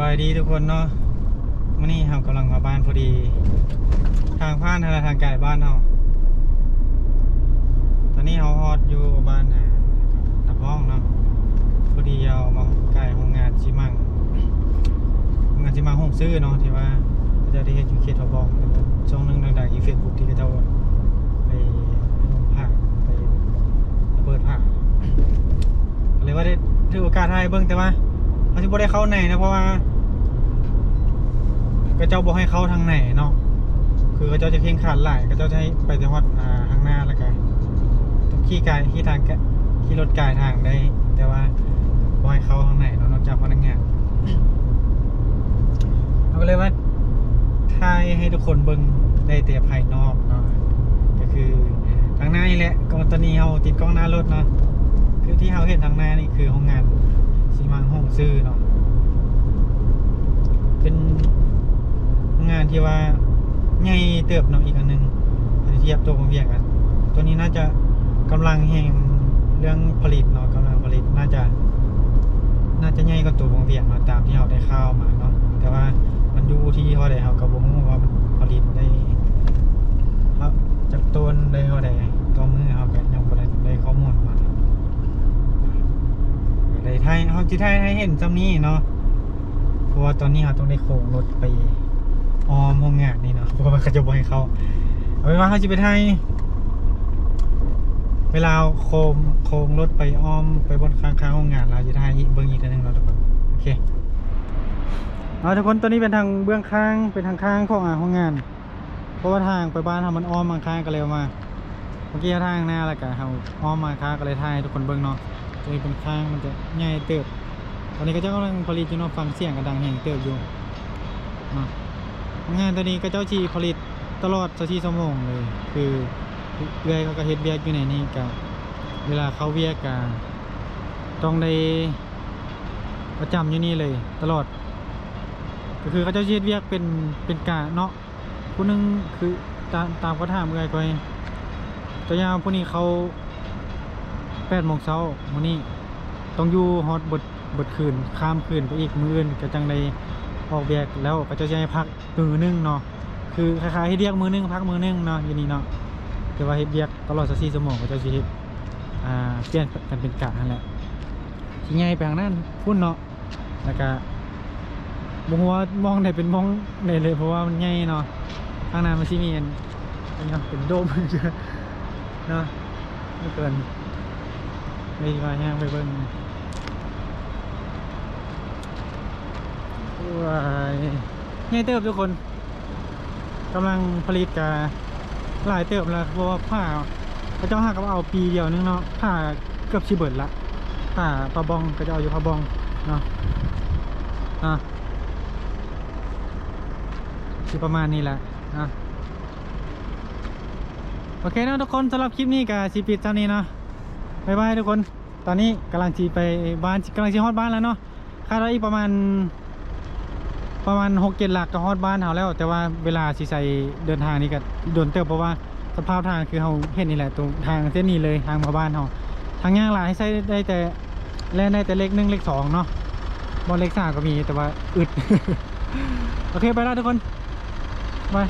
บายดีทุกคนเนาะมื่อนี้เรากำลังมาบ้านพอดี ทางผ่านทางทางไกลบ้านเราตอนนี้เราฮอดอยู่บ้านอ่านับห้องเนาะพอดีเอามาไกลโรงงานชิมังโรงงานชิมังห้องซื้อเนาะที่ว่าเขาเจะได้เห็นอยู่เขตทบองช่วงหนึงดังๆอีเฟซบุ๊กที่เขาเจ้าไปลงผักไประเบิดผักเลยว่าได้ถือโอกาสให้เบิ่งแต่ว่า เขาจะบ่ได้เข้าในนะเพราะว่าก็เจ้าบ่ให้เข้าทางไหนเนาะคือก็เจ้าจะเพ่งขาดหลายก็เจ้าจะให้ไปจังหวัดอ่าทางหน้าแล้วกันขี่กายขี่ทางกขี่รถกายทางได้ แต่ว่าบ่ให้เข้าทางไหนเนาะนอกจากพนักงานเอาก็เลยว่าทายให้ทุกคนเบิ่งได้แต่ภายนอกเนาะก็คือทางหน้านี่แหละก็ตอนนี้เราติดกล้องหน้ารถเนาะคือที่เราเห็นทางหน้านี่คือห้องงาน มังห้องซื้อเนาะเป็นงานที่ว่าใหญ่เติบเนาะอีกอันหนึงเทียบตัวของเวียกกันตัวนี้น่าจะกำลังแห่งเรื่องผลิตเนาะกำลังผลิตน่าจะ น่าจะใหญ่กว่าตัวของเวียกเนาะตามที่เราได้ข่าวมาเนาะแต่ว่ามันอยู่ที่เขาได้เขากับวงว่ามันผลิตได้ครับจากต้นได้เขาได้ตัวมือเขาแก็ยังบ่ได้ได้ข้อมูลมา เขาจีไทยให้เห็นจำนี้เนาะเพราะว่าตอนนี้เราต้องได้โค้งรถไปออมห้องงานนี่เนาะเพราะว่าเขาจะบให้เขาเอาเป็นว่าเขาจะไปไทยเวลาโค้งโค้งรถไปอ้อมไปบนข้างๆห้องงานเราจะไทยอีกเบื้องอีกทีหนึงเราทุกคนโอเคเอาทุกคนตัวนี้เป็นทางเบื้องข้างเป็นทางข้างของอ่าห้องงาน เพราะว่าทางไปบ้านทำมันอ้อมมาข้างก็เลยเอามาเมื่อกี้ทางหน้าล้วก็เขาอ้อมมาข้างก็เลยถ่ายทุกคนเบิ่งเนาะ ตัวนี้เป็นข้างมันจะใหญ่เติบ ตอนนี้ก็เจ้ากำลังผลิตอยู่เนาะฟังเสียงกระดังแห่งเติบอยู่เนางานตัวนี้ก็เจ้าจีผลิตตลอด24ชั่วโมงเลย คือเรื่อยเขาก็เฮ็ดเวียกอยู่ในนี้ก็เวลาเขาเวียกก็ต้องได้ประจำอยู่นี่เลย ตลอด ก็คือเขาเจ้าจีเฮ็ดเวียกเป็นเป็นกะเนาะผู้หนึงคือตามตามเขาถามเอื่อยก่อยตัวยามผู้นี้เขา 8โมงเช้ามื้อนี้ต้องอยู่ฮอตบดบดคืนข้ามคืนไปอีกมื้ออื่นก็จังได้ออกแบกแล้วก็จะให้พักมือหนึงเนาะคือคล้ายๆให้เรียกมือหนึงพักมือหนึงเนาะอยู่นี่เนาะแต่ว่าเฮ็ดเรียกตลอด24ชั่วโมงก็จะสิเฮ็ดอ่าเปลี่ยนกันเป็นกะนั่นแหละสิใหญ่ไปทางนั้นพุ่นเนาะแล้วก็บ่ฮู้ว่ามองได้เป็นมองได้เลยเพราะว่ามันใหญ่เนาะข้างหน้ามันสิมีนอันนี้เป็นโดมเนาะไม่เกิน ไปมาย่างไปเบิ้งว้ายง่ายเติบทุกคนกำลังผลิตกาหลายเติบแล้วเพราะว่าผ้าพระเจ้าหักก็เอาปีเดียวนึงเนาะผ้าเกือบชิเบิดละผ้าปลาบองก็จะเอาอยู่ปลาบองเนาะอะที่ประมาณนี้แหละนะโอเคนะทุกคนสำหรับคลิปนี้กับชีปิดเท่านี้เนาะ บายบายทุกคน ตอนนี้กำลังจีไปบ้านกำลังจีฮอดบ้านแล้วเนาะ คาดว่าอีกประมาณ ประมาณหกเจ็ดหลักก็ฮอดบ้านเขาแล้ว แต่ว่าเวลาสีใส่เดินทางนี่ก็โดนเติบเพราะว่าสภาพทางคือเขาเห็นนี่แหละตรงทางเส้นนี้เลยทางมาบ้านเขาทางย่างหลายให้ใช้ได้แต่แล่นได้แต่เลขหนึ่งเลขสองเนาะบอลเลขสามก็มีแต่ว่าอึด โอเคไปแล้วทุกคนบาย